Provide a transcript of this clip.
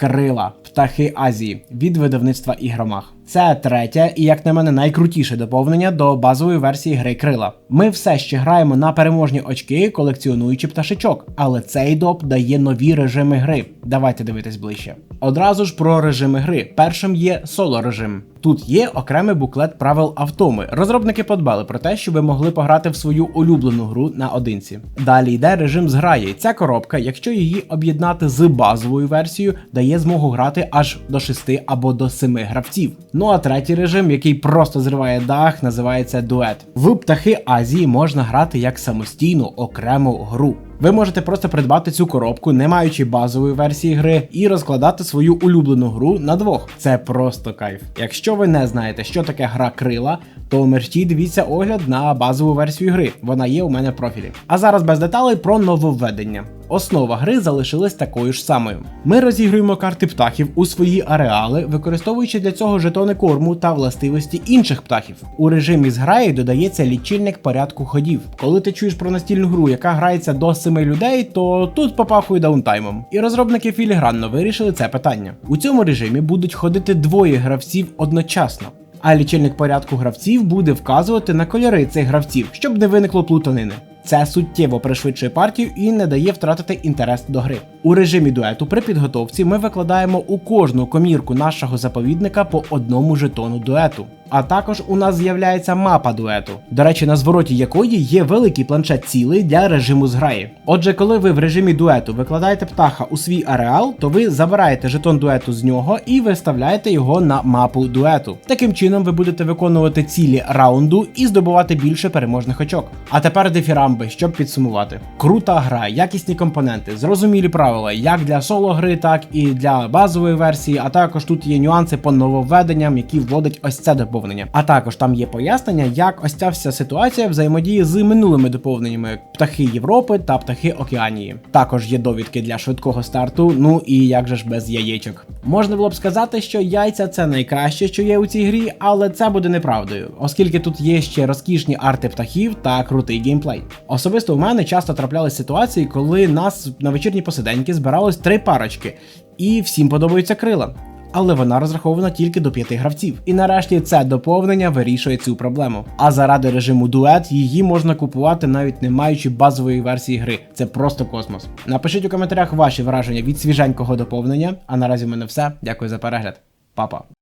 Крила, птахи Азії від видавництва ігромах. Це третє і, як на мене, найкрутіше доповнення до базової версії гри Крила. Ми все ще граємо на переможні очки, колекціонуючи пташечок, але цей доп дає нові режими гри. Давайте дивитись ближче. Одразу ж про режими гри. Першим є соло режим. Тут є окремий буклет правил автоми. Розробники подбали про те, щоб ви могли пограти в свою улюблену гру наодинці. Далі йде режим зграї. Ця коробка, якщо її об'єднати з базовою версією, дає змогу грати аж до 6 або до 7 гравців. Ну а третій режим, який просто зриває дах, називається дует. В птахи Азії можна грати як самостійну окрему гру. Ви можете просто придбати цю коробку, не маючи базової версії гри, і розкладати свою улюблену гру на двох. Це просто кайф. Якщо ви не знаєте, що таке гра крила, то мерщій дивіться огляд на базову версію гри. Вона є у мене в профілі. А зараз без деталей про нововведення. Основа гри залишилась такою ж самою. Ми розігруємо карти птахів у свої ареали, використовуючи для цього жетони корму та властивості інших птахів. У режимі з грає додається лічильник порядку ходів. Коли ти чуєш про настільну гру, яка грається до 7 людей, то тут попахує даунтаймом. І розробники філігранно вирішили це питання. У цьому режимі будуть ходити двоє гравців одночасно. А лічильник порядку гравців буде вказувати на кольори цих гравців, щоб не виникло плутанини. Це суттєво пришвидшує партію і не дає втратити інтерес до гри. У режимі дуету при підготовці ми викладаємо у кожну комірку нашого заповідника по одному жетону дуету. А також у нас з'являється мапа дуету, до речі, на звороті якої є великий планшет цілий для режиму зграї. Отже, коли ви в режимі дуету викладаєте птаха у свій ареал, то ви забираєте жетон дуету з нього і виставляєте його на мапу дуету. Таким чином ви будете виконувати цілі раунду і здобувати більше переможних очок. А тепер дефірамби, щоб підсумувати. Крута гра, якісні компоненти, зрозумілі правила як для соло гри, так і для базової версії. А також тут є нюанси по нововведенням, які вводить ось це доповнення. А також там є пояснення, як ось ця вся ситуація взаємодіє з минулими доповненнями птахи Європи та птахи Океанії. Також є довідки для швидкого старту, ну і як же ж без яєчок. Можна було б сказати, що яйця це найкраще, що є у цій грі, але це буде неправдою, оскільки тут є ще розкішні арти птахів та крутий геймплей. Особисто у мене часто траплялись ситуації, коли нас на вечірні посиденьки збиралось три парочки, і всім подобаються крила. Але вона розрахована тільки до п'яти гравців. І нарешті це доповнення вирішує цю проблему. А заради режиму дует її можна купувати навіть не маючи базової версії гри. Це просто космос. Напишіть у коментарях ваші враження від свіженького доповнення. А наразі в мене все. Дякую за перегляд. Па-па.